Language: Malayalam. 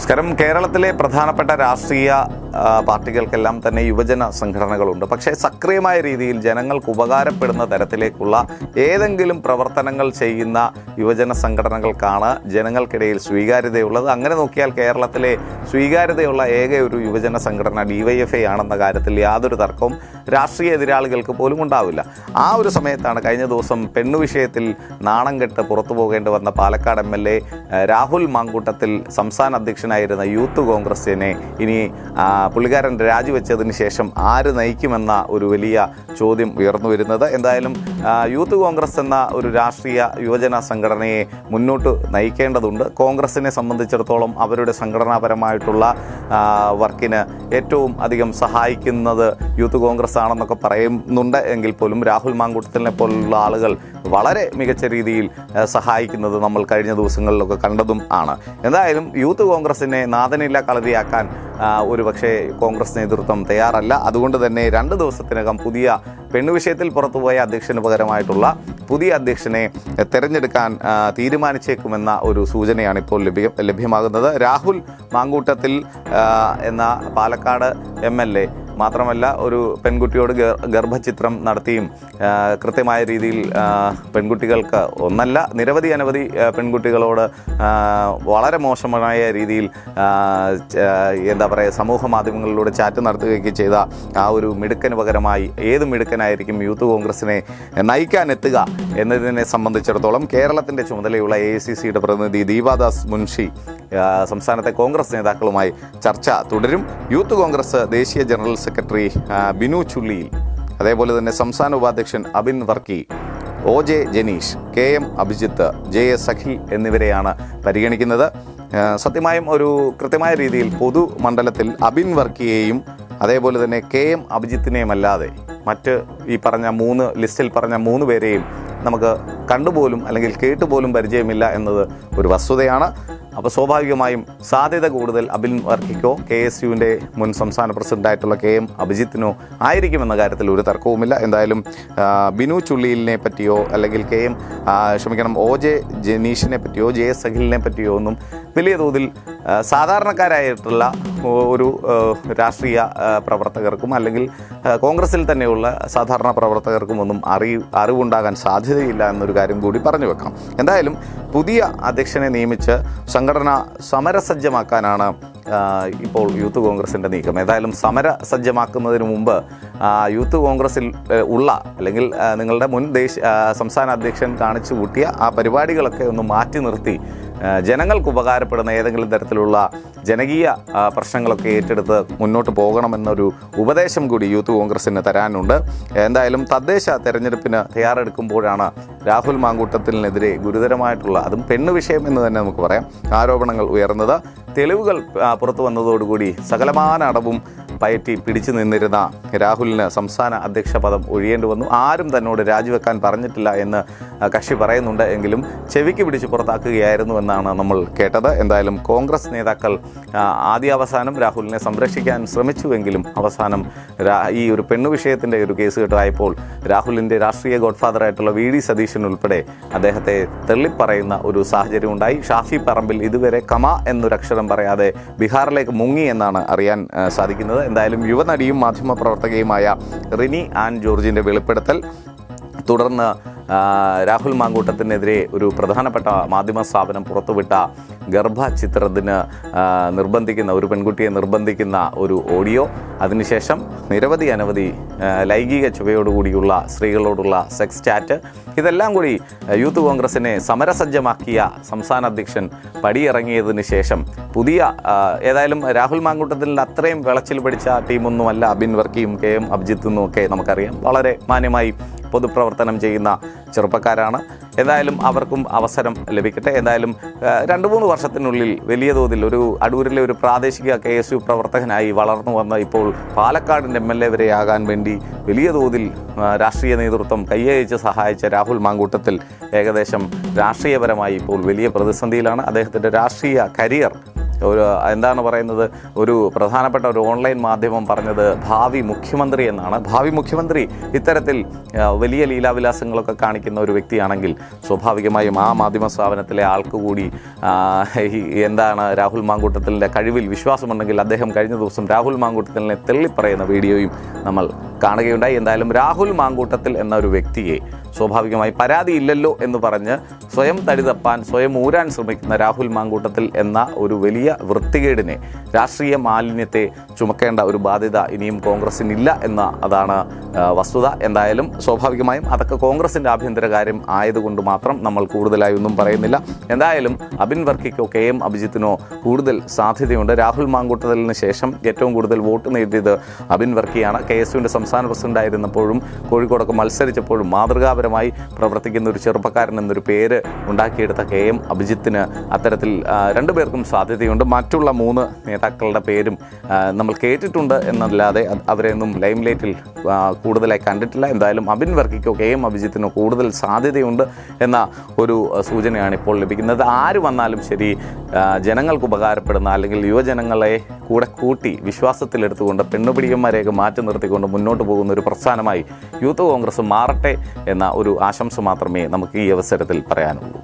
നമസ്കാരം. കേരളത്തിലെ പ്രധാനപ്പെട്ട രാഷ്ട്രീയ പാർട്ടികൾക്കെല്ലാം തന്നെ യുവജന സംഘടനകളുണ്ട്. പക്ഷേ സക്രിയമായ രീതിയിൽ ജനങ്ങൾക്ക് ഉപകാരപ്പെടുന്ന തരത്തിലേക്കുള്ള ഏതെങ്കിലും പ്രവർത്തനങ്ങൾ ചെയ്യുന്ന യുവജന സംഘടനകൾക്കാണ് ജനങ്ങൾക്കിടയിൽ സ്വീകാര്യതയുള്ളത്. അങ്ങനെ നോക്കിയാൽ കേരളത്തിലെ സ്വീകാര്യതയുള്ള ഏക ഒരു യുവജന സംഘടന ഡി വൈ എഫ് ഐ ആണെന്ന കാര്യത്തിൽ യാതൊരു തർക്കവും രാഷ്ട്രീയ എതിരാളികൾക്ക് പോലും ഉണ്ടാവില്ല. ആ ഒരു സമയത്താണ് കഴിഞ്ഞ ദിവസം പെണ്ണു വിഷയത്തിൽ നാണം കെട്ട് പുറത്തു പോകേണ്ടി വന്ന Palakkad M L A Rahul Mankoottathil സംസ്ഥാന അധ്യക്ഷനായിരുന്ന യൂത്ത് കോൺഗ്രസിനെ ഇനി പുള്ളിക്കാരൻ രാജിവെച്ചതിന് ശേഷം ആര് നയിക്കുമെന്ന ഒരു വലിയ ചോദ്യം ഉയർന്നു വരുന്നത്. എന്തായാലും യൂത്ത് കോൺഗ്രസ് എന്ന ഒരു രാഷ്ട്രീയ യുവജന സംഘടനയെ മുന്നോട്ട് നയിക്കേണ്ടതുണ്ട്. കോൺഗ്രസിനെ സംബന്ധിച്ചിടത്തോളം അവരുടെ സംഘടനാപരമായിട്ടുള്ള ആ, വർക്കിന് ഏറ്റവും അധികം സഹായിക്കുന്നത് യൂത്ത് കോൺഗ്രസ് ആണെന്നൊക്കെ പറയുന്നുണ്ട്. എങ്കിൽ പോലും രാഹുൽ മാങ്കുട്ടത്തിനെ പോലുള്ള ആളുകൾ വളരെ മികച്ച രീതിയിൽ സഹായിക്കുന്നത് നമ്മൾ കഴിഞ്ഞ ദിവസങ്ങളിലൊക്കെ കണ്ടതും ആണ്. എന്തായാലും യൂത്ത് കോൺഗ്രസിനെ നാഥനില കളരിയാക്കാൻ ഒരു പക്ഷേ കോൺഗ്രസ് നേതൃത്വം തയ്യാറല്ല. അതുകൊണ്ട് തന്നെ രണ്ട് ദിവസത്തിനകം പുതിയ പെണ്ണു വിഷയത്തിൽ പുറത്തുപോയ അധ്യക്ഷന് പകരമായിട്ടുള്ള പുതിയ അധ്യക്ഷനെ തെരഞ്ഞെടുക്കാൻ തീരുമാനിച്ചേക്കുമെന്ന ഒരു സൂചനയാണ് ഇപ്പോൾ ലഭ്യ ലഭ്യമാകുന്നത്. രാഹുൽ മാങ്കൂട്ടത്തിൽ എന്ന പാലക്കാട് എം എൽ എ. മാത്രമല്ല ഒരു പെൺകുട്ടിയോട് ഗർ- ഗർഭചിത്രം നടത്തിയും കൃത്യമായ രീതിയിൽ പെൺകുട്ടികൾക്ക് ഒന്നല്ല നിരവധി അനവധി പെൺകുട്ടികളോട് വളരെ മോശമായ രീതിയിൽ എന്താ പറയുക സമൂഹ മാധ്യമങ്ങളിലൂടെ ചാറ്റ് നടത്തുകയൊക്കെ ചെയ്ത ആ ഒരു മിടുക്കന് പകരമായി ഏത് മിടുക്കനായിരിക്കും യൂത്ത് കോൺഗ്രസിനെ നയിക്കാനെത്തുക എന്നതിനെ സംബന്ധിച്ചിടത്തോളം കേരളത്തിന്റെ ചുമതലയുള്ള എ സി സിയുടെ പ്രതിനിധി ദീപാദാസ് മുൻഷി സംസ്ഥാനത്തെ കോൺഗ്രസ് നേതാക്കളുമായി ചർച്ച തുടരും. യൂത്ത് കോൺഗ്രസ് ദേശീയ ജനറൽ സെക്രട്ടറി ബിനു ചുള്ളിയിൽ. അതേപോലെ തന്നെ സംസ്ഥാന ഉപാധ്യക്ഷൻ Abin Varkey O J Janeesh K M Abhijith J S Sakhi എന്നിവരെയാണ് പരിഗണിക്കുന്നത്. സത്യമായും ഒരു കൃത്യമായ രീതിയിൽ പൊതുമണ്ഡലത്തിൽ അബിൻ വർക്കിയെയും അതേപോലെ തന്നെ കെ എം അഭിജിത്തിനെയും അല്ലാതെ മറ്റ് ഈ പറഞ്ഞ മൂന്ന് ലിസ്റ്റിൽ പറഞ്ഞ മൂന്ന് പേരെയും നമുക്ക് കണ്ടുപോലും അല്ലെങ്കിൽ കേട്ടുപോലും പരിചയമില്ല എന്നത് ഒരു വസ്തുതയാണ്. അപ്പോൾ സ്വാഭാവികമായും സാധ്യത കൂടുതൽ അബിൻ വർക്കിക്കോ? കെ എസ് യുവിന്റെ മുൻ സംസ്ഥാന പ്രസിഡന്റായിട്ടുള്ള കെ എം അഭിജിത്തിനോ ആയിരിക്കുമെന്ന കാര്യത്തിൽ ഒരു തർക്കവുമില്ല. എന്തായാലും ബിനു ചുള്ളിയിലിനെ പറ്റിയോ അല്ലെങ്കിൽ കെ എം ക്ഷമിക്കണം ഒ ജെ ജനീഷിനെ പറ്റിയോ ജെ എസ് അഖിലിനെ പറ്റിയോ ഒന്നും വലിയ തോതിൽ സാധാരണക്കാരായിട്ടുള്ള ഒരു രാഷ്ട്രീയ പ്രവർത്തകർക്കും അല്ലെങ്കിൽ കോൺഗ്രസിൽ തന്നെയുള്ള സാധാരണ പ്രവർത്തകർക്കും ഒന്നും അറി അറിവുണ്ടാകാൻ സാധ്യതയില്ല എന്നൊരു കാര്യം കൂടി പറഞ്ഞു വെക്കാം. എന്തായാലും പുതിയ അധ്യക്ഷനെ നിയമിച്ച് സംഘടന സമരസജ്ജമാക്കാനാണ് ഇപ്പോൾ യൂത്ത് കോൺഗ്രസിന്റെ നീക്കം. ഏതായാലും സമര സജ്ജമാക്കുന്നതിന് മുമ്പ് യൂത്ത് കോൺഗ്രസിൽ ഉള്ള അല്ലെങ്കിൽ നിങ്ങളുടെ മുൻ ദേശ സംസ്ഥാന അധ്യക്ഷൻ കാണിച്ചു കൂട്ടിയ ആ പരിപാടികളൊക്കെ ഒന്ന് മാറ്റി നിർത്തി ജനങ്ങൾക്ക് ഉപകാരപ്പെടുന്ന ഏതെങ്കിലും തരത്തിലുള്ള ജനകീയ പ്രശ്നങ്ങളൊക്കെ ഏറ്റെടുത്ത് മുന്നോട്ട് പോകണമെന്നൊരു ഉപദേശം കൂടി യൂത്ത് കോൺഗ്രസിന് തരാനുണ്ട്. എന്തായാലും തദ്ദേശ തെരഞ്ഞെടുപ്പിന് തയ്യാറെടുക്കുമ്പോഴാണ് രാഹുൽ മാങ്കൂട്ടത്തിനെതിരെ ഗുരുതരമായിട്ടുള്ള അതും പെണ്ണ് വിഷയം എന്ന് തന്നെ നമുക്ക് പറയാം ആരോപണങ്ങൾ ഉയർന്നത്. തെളിവുകൾ പുറത്തു വന്നതോടുകൂടി സകലമാന അടവും പയറ്റി പിടിച്ചു നിന്നിരുന്ന രാഹുലിന് സംസ്ഥാന അധ്യക്ഷ പദം ഒഴിയേണ്ടി വന്നു. ആരും തന്നോട് രാജിവെക്കാൻ പറഞ്ഞിട്ടില്ല എന്ന് കക്ഷി പറയുന്നുണ്ട്. എങ്കിലും ചെവിക്ക് പിടിച്ച് പുറത്താക്കുകയായിരുന്നു എന്നാണ് നമ്മൾ കേട്ടത്. എന്തായാലും കോൺഗ്രസ് നേതാക്കൾ ആദ്യാവസാനം രാഹുലിനെ സംരക്ഷിക്കാൻ ശ്രമിച്ചുവെങ്കിലും അവസാനം ഈ ഒരു പെണ്ണു വിഷയത്തിന്റെ ഒരു കേസ് കെട്ടായപ്പോൾ രാഹുലിന്റെ രാഷ്ട്രീയ ഗോഡ്ഫാദറായിട്ടുള്ള വി ഡി സതീശൻ ഉൾപ്പെടെ അദ്ദേഹത്തെ തള്ളിപ്പറയുന്ന ഒരു സാഹചര്യം ഉണ്ടായി. ഷാഫി പറമ്പിൽ ഇതുവരെ കമ എന്നൊരക്ഷരം പറയാതെ ബീഹാറിലേക്ക് മുങ്ങി എന്നാണ് അറിയാൻ സാധിക്കുന്നത്. എന്തായാലും യുവനടിയും മാധ്യമപ്രവർത്തകയുമായ റിനി ആൻ ജോർജിന്റെ വെളിപ്പെടുത്തൽ തുടർന്ന് രാഹുൽ മാങ്കൂട്ടത്തിനെതിരെ ഒരു പ്രധാനപ്പെട്ട മാധ്യമ സ്ഥാപനം പുറത്തുവിട്ട ഗർഭചിത്രത്തിന് നിർബന്ധിക്കുന്ന ഒരു പെൺകുട്ടിയെ നിർബന്ധിക്കുന്ന ഒരു ഓഡിയോ. അതിനുശേഷം നിരവധി അനവധി ലൈംഗിക ചുവയോടുകൂടിയുള്ള സ്ത്രീകളോടുള്ള സെക്സ് ചാറ്റ്. ഇതെല്ലാം കൂടി യൂത്ത് കോൺഗ്രസിനെ സമരസജ്ജമാക്കിയ സംസ്ഥാന അധ്യക്ഷൻ പടിയിറങ്ങിയതിന് ശേഷം പുതിയ ഏതായാലും രാഹുൽ മാങ്കൂട്ടത്തിൽ അത്രയും വിളച്ചിൽ പിടിച്ച ടീമൊന്നുമല്ല. അബിൻ വർക്കിയും കെ എം അഭിജിത്തും ഒക്കെ നമുക്കറിയാം. വളരെ മാന്യമായി പൊതുപ്രവർത്തനം ചെയ്യുന്ന ചെറുപ്പക്കാരാണ്. ഏതായാലും അവർക്കും അവസരം ലഭിക്കട്ടെ. ഏതായാലും രണ്ട് മൂന്ന് വർഷത്തിനുള്ളിൽ വലിയ തോതിൽ ഒരു അടൂരിലെ ഒരു പ്രാദേശിക കെ എസ് യു പ്രവർത്തകനായി വളർന്നു വന്ന ഇപ്പോൾ പാലക്കാടിന്റെ എം എൽ എ വരെയാകാൻ വേണ്ടി വലിയ തോതിൽ രാഷ്ട്രീയ നേതൃത്വം കയ്യയച്ച് സഹായിച്ച രാഹുൽ മാങ്കൂട്ടത്തിൽ ഏകദേശം രാഷ്ട്രീയപരമായി ഇപ്പോൾ വലിയ പ്രതിസന്ധിയിലാണ്. അദ്ദേഹത്തിന്റെ രാഷ്ട്രീയ കരിയർ ഒരു എന്താണ് പറയുന്നത് ഒരു പ്രധാനപ്പെട്ട ഒരു ഓൺലൈൻ മാധ്യമം പറഞ്ഞത് ഭാവി മുഖ്യമന്ത്രി എന്നാണ്. ഭാവി മുഖ്യമന്ത്രി ഇത്തരത്തിൽ വലിയ ലീലാവിലാസങ്ങളൊക്കെ കാണിക്കുന്ന ഒരു വ്യക്തിയാണെങ്കിൽ സ്വാഭാവികമായും ആ മാധ്യമ സ്ഥാപനത്തിലെ ആൾക്ക് കൂടി എന്താണ് രാഹുൽ മാങ്കൂട്ടത്തിലിന്റെ കഴിവിൽ വിശ്വാസമുണ്ടെങ്കിൽ അദ്ദേഹം കഴിഞ്ഞ ദിവസം രാഹുൽ മാങ്കൂട്ടത്തിലിനെ തെള്ളിപ്പറയുന്ന വീഡിയോയും നമ്മൾ കാണുകയുണ്ടായി. എന്തായാലും രാഹുൽ മാങ്കൂട്ടത്തിൽ എന്ന ഒരു വ്യക്തിയെ സ്വാഭാവികമായി പരാതിയില്ലല്ലോ എന്ന് പറഞ്ഞ് സ്വയം തടിതപ്പാൻ സ്വയം ഊരാൻ ശ്രമിക്കുന്ന രാഹുൽ മാങ്കൂട്ടത്തിൽ എന്ന ഒരു വലിയ വൃത്തികേടിനെ രാഷ്ട്രീയ മാലിന്യത്തെ ചുമക്കേണ്ട ഒരു ബാധ്യത ഇനിയും കോൺഗ്രസിനില്ല എന്ന അതാണ് വസ്തുത. എന്തായാലും സ്വാഭാവികമായും അതൊക്കെ കോൺഗ്രസിന്റെ ആഭ്യന്തര കാര്യം ആയതുകൊണ്ട് മാത്രം നമ്മൾ കൂടുതലായി ഒന്നും പറയുന്നില്ല. എന്തായാലും അബിൻ വർക്കിക്കോ കെ എം അഭിജിത്തിനോ കൂടുതൽ സാധ്യതയുണ്ട്. രാഹുൽ മാങ്കൂട്ടത്തലിന് ശേഷം ഏറ്റവും കൂടുതൽ വോട്ട് നേടിയത് അബിൻ വർക്കിയാണ്. കെ എസ് യുവിന്റെ സംസ്ഥാന പ്രസിഡന്റ് ആയിരുന്നപ്പോഴും കോഴിക്കോടൊക്കെ മത്സരിച്ചപ്പോഴും മാതൃകാപരമായി പ്രവർത്തിക്കുന്ന ഒരു ചെറുപ്പക്കാരൻ എന്നൊരു പേര് ഉണ്ടാക്കിയെടുത്ത കെ എം അഭിജിത്തിന് അത്തരത്തിൽ രണ്ടുപേർക്കും സാധ്യതയുണ്ട്. മറ്റുള്ള മൂന്ന് നേതാക്കളുടെ പേരും നമ്മൾ കേട്ടിട്ടുണ്ട് എന്നല്ലാതെ അവരെയൊന്നും ലൈം ലൈറ്റിൽ കൂടുതലായി കണ്ടിട്ടില്ല. എന്തായാലും അബിൻ വർക്കിക്കോ കെ എം അഭിജിത്തിനോ കൂടുതൽ സാധ്യതയുണ്ട് എന്ന ഒരു സൂചനയാണ് ഇപ്പോൾ ലഭിക്കുന്നത്. ആര് വന്നാലും ശരി ജനങ്ങൾക്ക് ഉപകാരപ്പെടുന്ന അല്ലെങ്കിൽ യുവജനങ്ങളെ കൂടെ കൂട്ടി വിശ്വാസത്തിലെടുത്തുകൊണ്ട് പെണ്ണുപിടിയന്മാരെയൊക്കെ മാറ്റി നിർത്തിക്കൊണ്ട് മുന്നോട്ട് പോകുന്ന ഒരു പ്രസ്ഥാനമായി യൂത്ത് കോൺഗ്രസ് മാറട്ടെ എന്ന ഒരു ആശംസ മാത്രമേ നമുക്ക് ഈ അവസരത്തിൽ പറയാനുള്ളൂ.